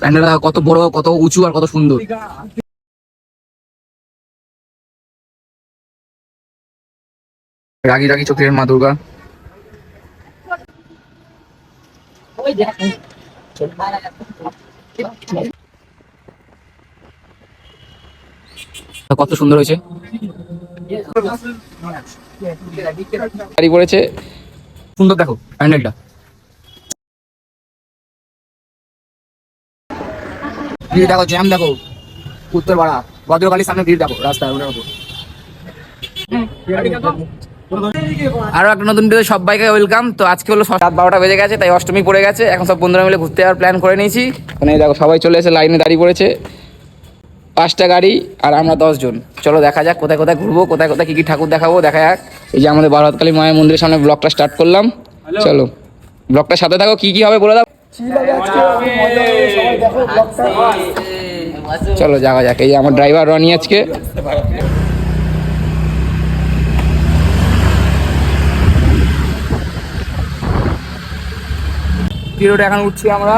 প্যান্ডেলটা কত বড়, কত উঁচু আর কত সুন্দর। রাগি রাগি চোখের মা দুর্গা। কত সুন্দর হয়েছে। গাড়ি পড়েছে। সুন্দর দেখো, প্যান্ডেলটা। ভিড় দেখো জ্যাম দেখো। উত্তর পাড়া ভদ্রকালীর সামনে ভিড় দেখো রাস্তায় ওটার উপর আরও একটা নতুন ভিডিও সবাইকে ওয়েলকাম তো আজকে হলো সাত বারোটা বেজে গেছে তাই অষ্টমী পড়ে গেছে। এখন সব বন্ধুরা মিলে ঘুরতে যাওয়ার প্ল্যান করে নিয়েছি। মানে দেখো সবাই চলে এসে লাইনে দাঁড়িয়ে পড়েছে। পাঁচটা গাড়ি আর আমরা দশজন। চলো দেখা যাক কোথায় কোথায় ঘুরবো কোথায় কোথায় কি কি ঠাকুর দেখাবো দেখা যাক। এই যে আমাদের বারহাতকালী মায়ের মন্দিরের সামনে ব্লগটা স্টার্ট করলাম। চলো। ব্লগটার সাথে থাকো কি কি হবে বলে দাও। চলো যাওয়া যাক এই আমার ড্রাইভার রনি আজকে। পিরিয়ড এখন উঠছি আমরা।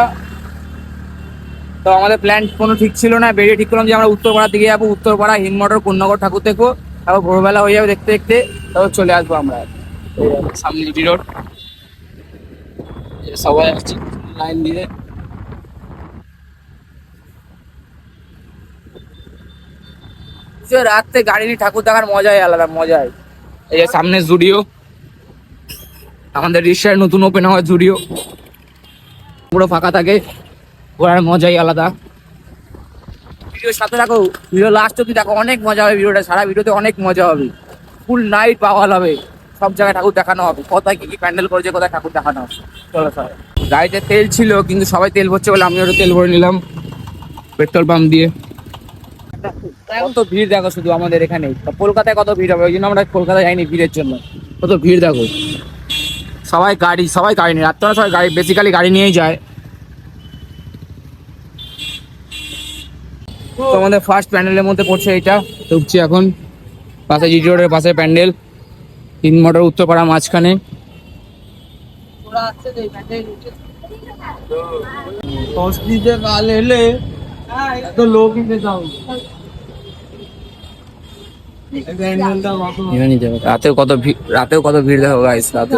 তো আমাদের প্ল্যান কোনো ঠিক ছিল না বেরিয়ে ঠিক করলাম যে আমরা উত্তরপাড়ার দিকে যাব উত্তরপাড়া হিনমটর পূর্ণগর ঠাকুর দেখব তারপর ভোরবেলা হয়ে যাবে দেখতে দেখতে তারপর চলে আসব আমরা। সামনে জিটি সবাই আসছি। লাইন দিয়ে। রাত্রে গাড়ি নিয়ে ঠাকুর দেখার মজাই আলাদা, মজাই। এই যে সামনে জুডিও। আমাদের রিক্সায় নতুন ওপেন হওয়া জুডিও। পুরো ফাঁকা থাকে, ঘোরার মজাই আলাদা। ভিডিও সাথে রাখো ভিডিও লাস্ট অব্দি দেখো, অনেক মজা হবে ভিডিওটা, সারা ভিডিওতে অনেক মজা হবে। ফুল নাইট পাওয়া হবে সব জায়গায় ঠাকুর দেখানো হবে। কোথায় কি কি প্যান্ডেল করেছে, কোথায় ঠাকুর দেখানো হবে। চলো সবাই। গাড়িতে তেল ছিল, কিন্তু সবাই তেল ভরছে বলে আমিও একটু তেল ভরে নিলাম, পেট্রোল পাম্প দিয়ে। কত ভিড় দেখো শুধু আমাদের এখানে কলকাতায় কত ভিড় হবে? ওই জন্য আমরা কলকাতায় যাইনি ভিড়ের জন্য। কত ভিড় দেখো। সবাই গাড়ি সবাই গাড়ি নিয়ে, রাত্রে সবাই গাড়ি বেসিক্যালি গাড়ি নিয়েই যায়। তো আমাদের ফার্স্ট প্যান্ডেলের মধ্যে পড়ছে এটা, ঢুকছি এখন। পাশে জিটি রোডের পাশে প্যান্ডেল, তিন মোটর উত্তরপাড়া মাঝখানে। কাল এলে এত লোক নিতে যাও। এখানে নিতে হবে। রাতেও কত ভিড় রাতেও কত ভিড় দেখো গাইস রাতে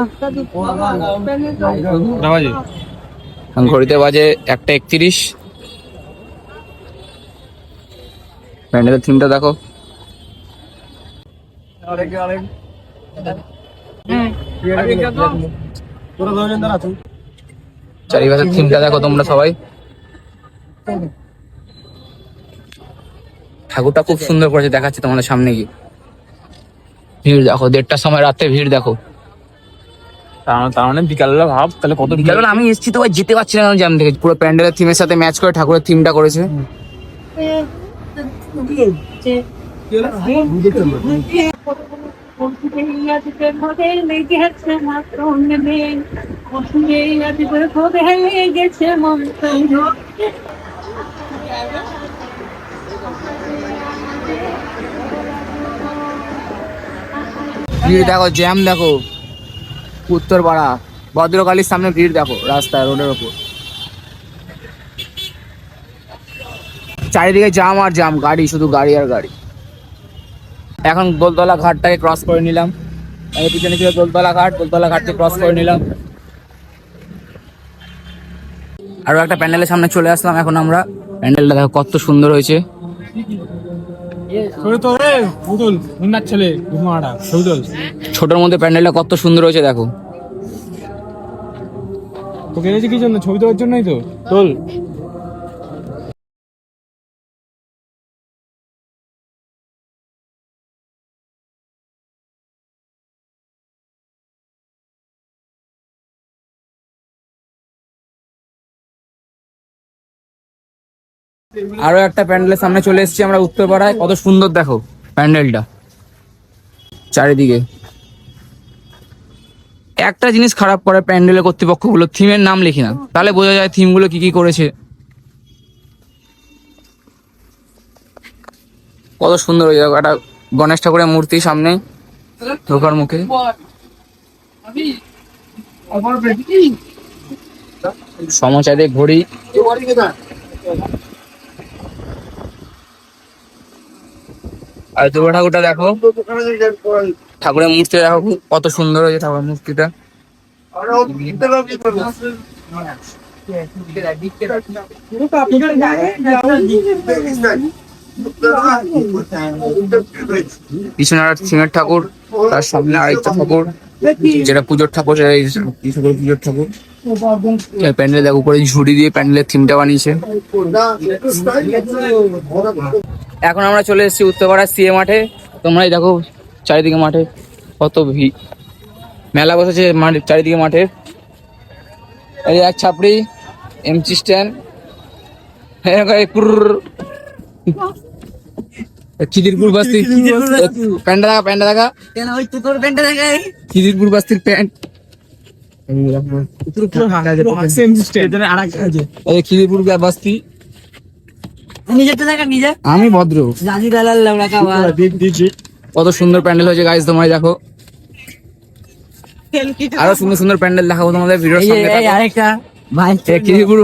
ঘড়িতে বাজে একটা একত্রিশ। প্যান্ডেলের থিমটা দেখো। চারিপাশের থিমটা দেখো তোমরা সবাই ঠাকুরটা খুব সুন্দর করেছে দেখাচ্ছি তোমাদের সামনে কি ভিড় দেখো দেড়টার সময় রাতে ভিড় দেখো তার মানে বিকালবেলা ভাব তাহলে কত বিকালবেলা আমি এসেছি তো ভাই যেতে পারছি না জ্যাম থেকে পুরো প্যান্ডেলের থিমের সাথে ম্যাচ করে ঠাকুরের থিমটা করেছে ভিড় দেখো, জ্যাম দেখো। উত্তরপাড়া, ভদ্রকালীর সামনে ভিড় দেখো, রাস্তায়, রোডের ওপর। চারিদিকে জাম আর জাম গাড়ি, শুধু গাড়ি আর গাড়ি। এখন দোলতলা ঘাটটাকে ক্রস করে নিলাম। এর পিছনে ছিল দোলতলা ঘাট দোলতলা ঘাটকে ক্রস করে নিলাম। আরও একটা প্যান্ডেলের সামনে চলে আসলাম এখন আমরা। প্যান্ডেলটা দেখো কত সুন্দর হয়েছে। ছোটোর মধ্যে প্যান্ডেলটা কত সুন্দর হয়েছে দেখো। তোকে জন্য? ছবি তোলার জন্যই তো। তোল। আরও একটা প্যান্ডেলের সামনে চলে এসেছি আমরা উত্তরপাড়ায়। কত সুন্দর দেখো প্যান্ডেলটা। চারিদিকে। একটা জিনিস খারাপ করে প্যান্ডেলের কর্তৃপক্ষগুলো, থিমের নাম লিখি না। তাহলে বোঝা যায় থিমগুলো কি কি করেছে। কত সুন্দর হয়ে যাবে একটা গণেশ ঠাকুরের মূর্তি সামনে। ঢোকার মুখে। সমচারে ঘড়ি। আর দুর্গা ঠাকুরটা দেখো। ঠাকুরের মূর্তি দেখো কত সুন্দর হয়েছে ঠাকুরের মূর্তিটা। পিছনে আর সিংহের ঠাকুর তার সামনে আরেকটা ঠাকুর যেটা পুজোর ঠাকুর সেটা পুজোর ঠাকুর। প্যান্ডেল দেখো উপরে ঝুড়ি দিয়ে প্যান্ডেলের থিমটা বানিয়েছে। এখন আমরা চলে এসেছি উত্তরপাড়ার সিএ মাঠে। তোমরাই দেখো চারিদিকে মাঠে কত ভিড়। মেলা বসেছে মাঠে চারিদিকে মাঠে। এই এক ছাপড়ি এমসি স্ট্যান্ড খিদিরপুর বাস্তি। প্যান্ডা দেখা দেখা। তোর প্যান্টটা দেখাই খিদিরপুর বাস্তির প্যান্ট। খিদিরপুর বাস্তি। নিজেরটা দেখা নিজে আমি ভদ্র জানি দালাল লাউড়া খাওয়া কত সুন্দর প্যান্ডেল হয়েছে গাইজ তোমরা দেখো। আরও সুন্দর সুন্দর প্যান্ডেল দেখাবো তোমাদের ভিডিওর সঙ্গে আরেকটা ভাই। এ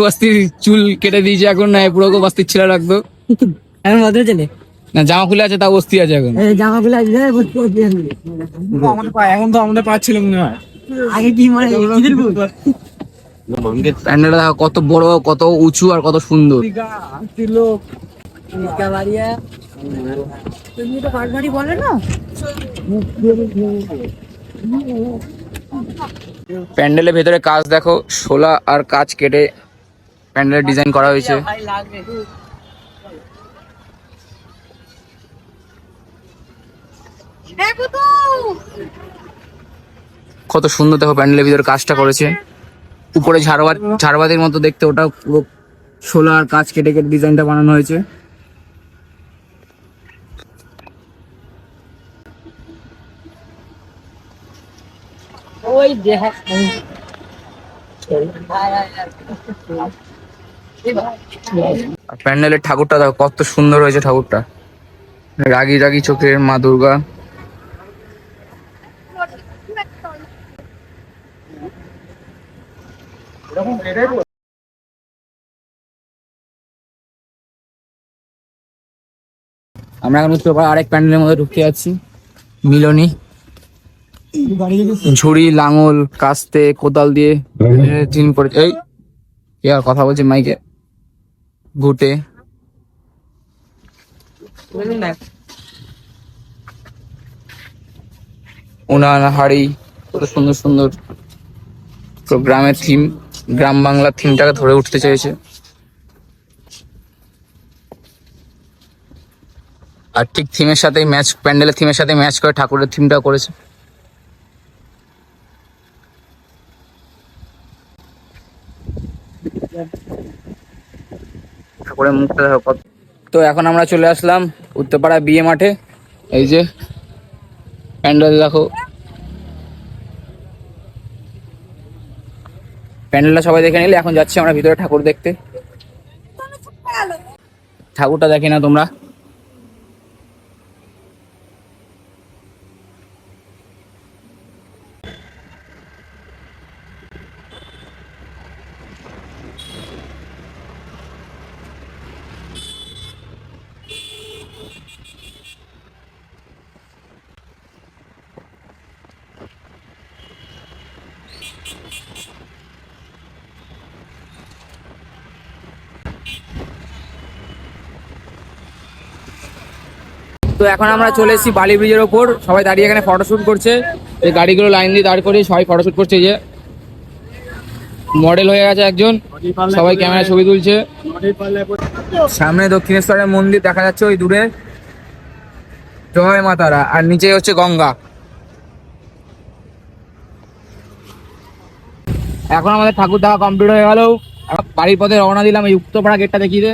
বাস্তির চুল কেটে দিয়েছে এখন না পুরো বাস্তির ছেলে রাখতো এখন ভদ্র ছেলে? না জামা খুলে আছে তা বস্তি আছে এখন। জামা জামা গুলো এখন তো আমাদের পাচ্ছিলাম মনে হয়। আগে কি মানে প্যান্ডেলটা দেখো কত বড় কত উঁচু আর কত সুন্দর। প্যান্ডেলের ভেতরে কাজ দেখো শোলা আর কাজ কেটে প্যান্ডেলের ডিজাইন করা হয়েছে। কত সুন্দর দেখো প্যান্ডেলের ভিতরে কাজটা করেছে। উপরে ঝাড়বাত ঝাড়বাতির মতো দেখতে ওটা পুরো সোলার কাজ কেটে কেটে ডিজাইনটা বানানো হয়েছে। ওই দেখ প্যান্ডেলের ঠাকুরটা দেখো কত সুন্দর হয়েছে ঠাকুরটা। রাগি রাগি চোখের মা দুর্গা। আমরা এখন উত্তর আরেক প্যান্ডেলের মধ্যে ঢুকতে যাচ্ছি। মিলনি। ঝুড়ি, লাঙল, কাস্তে, কোদাল দিয়ে জিন করে এই কে আর কথা বলছে মাইকে। ঘুটে। উনান, হাড়ি, কত সুন্দর সুন্দর। তো গ্রামের থিম গ্রাম বাংলার থিমটাকে ধরে উঠতে চেয়েছে। আর ঠিক থিমের সাথে ম্যাচ, প্যান্ডেলের থিমের সাথে ম্যাচ করে ঠাকুরের থিমটা করেছে। তো এখন আমরা চলে আসলাম উত্তরপাড়া বিয়ে মাঠে। এই যে, প্যান্ডেল দেখো। প্যান্ডেলটা সবাই দেখে নিলে। এখন যাচ্ছি আমরা ভিতরে ঠাকুর দেখতে। ঠাকুরটা দেখি না তোমরা। তো এখন আমরা চলে এসেছি বালি ব্রিজের ওপর। সবাই দাঁড়িয়ে এখানে ফটোশ্যুট করছে। এই গাড়িগুলো লাইন দিয়ে দাঁড় করে সবাই ফটোশ্যুট করছে যে। মডেল হয়ে গেছে একজন। সবাই ক্যামেরা ছবি তুলছে। সামনে দক্ষিণেশ্বরের মন্দির দেখা যাচ্ছে ওই দূরে। জয় মাতারা। আর নিচে হচ্ছে গঙ্গা। এখন আমাদের ঠাকুর দেখা কমপ্লিট হয়ে গেল। বাড়ির পথে রওনা দিলাম এই উক্তপাড়া গেটটা দেখিয়ে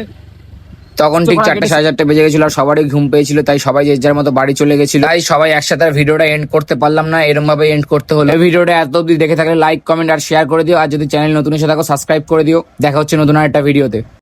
তখন ঠিক চারটে সাড়ে চারটে বেজে গেছিল আর সবারই ঘুম পেয়েছিল তাই সবাই যে যার মতো বাড়ি চলে গেছিল। তাই সবাই একসাথে আর ভিডিওটা এন্ড করতে পারলাম না এরকম ভাবে এন্ড করতে হলো। ভিডিওটা এত অব্দি দেখে থাকলে লাইক কমেন্ট আর শেয়ার করে দিও আর যদি চ্যানেল নতুন এসে থাকো সাবস্ক্রাইব করে দিও। দেখা হচ্ছে নতুন আর একটা ভিডিওতে